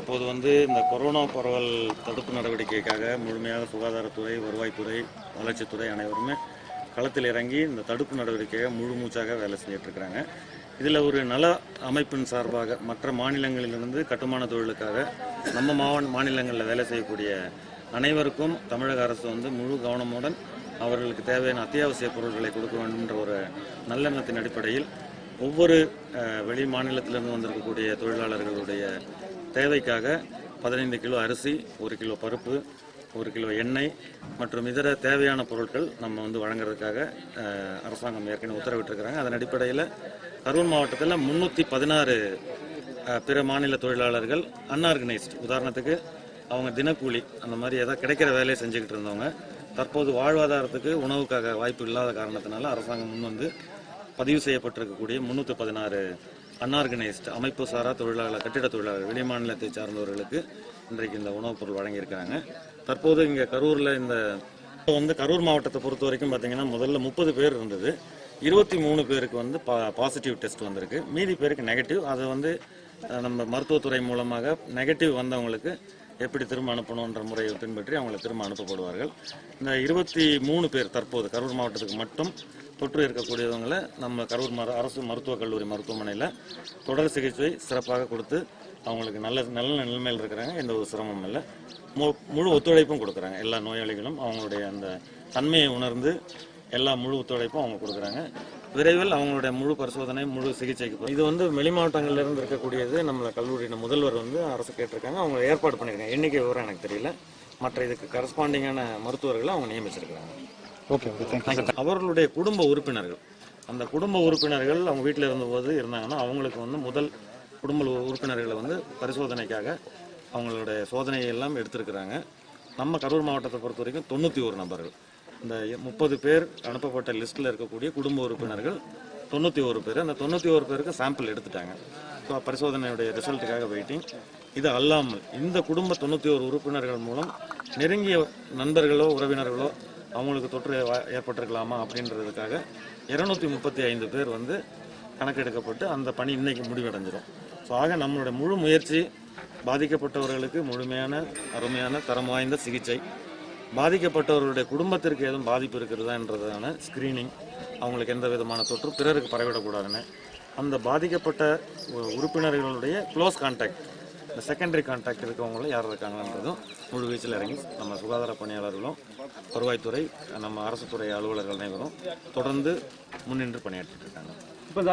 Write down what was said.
தற்போது வந்து இந்த கொரோனா பரவல் தடுப்பு நடவடிக்கைக்காக முழுமையாக சுகாதாரத்துறை வருவாய்த்துறை வளர்ச்சித்துறை அனைவருமே களத்தில் இறங்கி இந்த தடுப்பு நடவடிக்கையை முழு மூச்சாக வேலை செஞ்சுட்டு இருக்கிறாங்க. இதில் ஒரு நல அமைப்பின் சார்பாக மற்ற மாநிலங்களிலிருந்து கட்டுமான தொழிலுக்காக நம்ம மாவட்ட மாநிலங்களில் வேலை செய்யக்கூடிய அனைவருக்கும் தமிழக அரசு வந்து முழு கவனமுடன் அவர்களுக்கு தேவையான அத்தியாவசிய பொருட்களை கொடுக்க வேண்டும்ன்ற ஒரு நல்லெண்ணத்தின் அடிப்படையில் ஒவ்வொரு வெளி மாநிலத்திலிருந்து வந்திருக்கக்கூடிய தொழிலாளர்களுடைய தேவைக்காக பதினைந்து கிலோ அரிசி ஒரு கிலோ பருப்பு ஒரு கிலோ எண்ணெய் மற்றும் இதர தேவையான பொருட்கள் நம்ம வந்து வழங்குறதுக்காக அரசாங்கம் ஏற்கனவே உத்தரவிட்டிருக்கிறாங்க. அதன் அடிப்படையில் கரூர் மாவட்டத்தில் முந்நூற்றி பதினாறு பிற மாநில தொழிலாளர்கள் அன்ஆர்கனைஸ்ட் உதாரணத்துக்கு அவங்க தினக்கூலி அந்த மாதிரி ஏதாவது கிடைக்கிற வேலையை செஞ்சுக்கிட்டு இருந்தவங்க தற்போது வாழ்வாதாரத்துக்கு உணவுக்காக வாய்ப்பு இல்லாத காரணத்தினால அரசாங்கம் முன் வந்து பதிவு செய்யப்பட்டிருக்கக்கூடிய முன்னூற்றி பதினாறு அன்ஆர்கனைஸ்ட் அமைப்பு சாரா தொழிலாளர் கட்டிட தொழிலாளர் வெளி மாநிலத்தை சார்ந்தவர்களுக்கு இன்றைக்கு இந்த உணவுப் பொருள் வழங்கியிருக்காங்க. தற்போது இங்கே கரூரில் இந்த இப்போ வந்து கரூர் மாவட்டத்தை பொறுத்த வரைக்கும் பார்த்தீங்கன்னா முதல்ல முப்பது பேர் இருந்தது. இருபத்தி மூணு பேருக்கு வந்து பா பாசிட்டிவ் டெஸ்ட் வந்திருக்கு. மீதி பேருக்கு நெகட்டிவ் அதை வந்து நம்ம மருத்துவத்துறை மூலமாக நெகட்டிவ் வந்தவங்களுக்கு எப்படி திரும்ப அனுப்பணுன்ற முறையை பின்பற்றி அவங்களை திரும்ப அனுப்பப்படுவார்கள். இந்த இருபத்தி மூணு பேர் தற்போது கரூர் மாவட்டத்துக்கு மட்டும் தொற்று இருக்கக்கூடியவங்களை நம்ம கரூர் மரு அரசு மருத்துவக் கல்லூரி மருத்துவமனையில் தொடர் சிகிச்சை சிறப்பாக கொடுத்து அவங்களுக்கு நல்ல நல்ல நிலைமையில் இருக்கிறாங்க. எந்த ஒரு சிரமமும் இல்லை. மு- முழு ஒத்துழைப்பும் கொடுக்குறாங்க. எல்லா நோயாளிகளும் அவங்களுடைய அந்த தன்மையை உணர்ந்து எல்லா முழு ஒத்துழைப்பும் அவங்க கொடுக்குறாங்க. விரைவில் அவங்களுடைய முழு பரிசோதனை முழு சிகிச்சைக்கு இது வந்து வெளி மாவட்டங்கள்ல இருந்து இருக்கக்கூடியது நம்மளை கல்லூரியின் முதல்வர் வந்து அரசு கேட்டிருக்காங்க. அவங்க ஏற்பாடு பண்ணியிருக்காங்க. எண்ணிக்கை விவரம் எனக்கு தெரியல. மற்ற இதுக்கு கரஸ்பாண்டிங்கான மருத்துவர்களை அவங்க நியமிச்சிருக்கிறாங்க. ஓகே ஓகே தேங்க்யூ அவர்களுடைய குடும்ப உறுப்பினர்கள். அந்த குடும்ப உறுப்பினர்கள் அவங்க வீட்டில் இருந்தபோது இருந்தாங்கன்னா அவங்களுக்கு வந்து முதல் குடும்ப உறுப்பினர்களை வந்து பரிசோதனைக்காக அவங்களுடைய சோதனையை எல்லாம் எடுத்திருக்கிறாங்க. நம்ம கரூர் மாவட்டத்தை பொறுத்த வரைக்கும் தொண்ணூற்றி ஒரு நபர்கள். இந்த முப்பது பேர் அனுப்பப்பட்ட லிஸ்ட்டில் இருக்கக்கூடிய குடும்ப உறுப்பினர்கள் தொண்ணூற்றி ஒரு பேர். அந்த தொண்ணூற்றி ஒரு பேருக்கு சாம்பிள் எடுத்துட்டாங்க. ஸோ பரிசோதனையுடைய ரிசல்ட்டுக்காக வெயிட்டிங் இது அல்லாமல் இந்த குடும்ப தொண்ணூற்றி ஒரு உறுப்பினர்கள் மூலம் நெருங்கிய நண்பர்களோ உறவினர்களோ அவங்களுக்கு தொற்று ஏற்பட்டிருக்கலாமா அப்படின்றதுக்காக இருநூத்தி முப்பத்தி ஐந்து பேர் வந்து கணக்கெடுக்கப்பட்டு அந்த பணி இன்னைக்கு முடிவடைஞ்சிடும் ஸோ ஆக நம்மளுடைய முழு முயற்சி பாதிக்கப்பட்டவர்களுக்கு முழுமையான அருமையான தரம் வாய்ந்த சிகிச்சை. பாதிக்கப்பட்டவர்களுடைய குடும்பத்திற்கு ஏதும் பாதிப்பு இருக்கிறதான்றதான ஸ்க்ரீனிங் அவங்களுக்கு எந்த விதமான தொற்று பிறருக்கு பரவிடக்கூடாதுன்னு. அந்த பாதிக்கப்பட்ட உ- உறுப்பினர்களுடைய க்ளோஸ் கான்டாக்ட் இந்த செகண்டரி கான்டாக்ட் இருக்கவங்களும் யார் இருக்காங்கன்றதும் முழு வீச்சில் இறங்கி நம்ம சுகாதார பணியாளர்களும் வருவாய்த்துறை நம்ம அரசு துறை அலுவலர்கள் அனைவரும் தொடர்ந்து முன்னின்று பணியாற்றிட்டு இருக்காங்க. இப்போ இந்த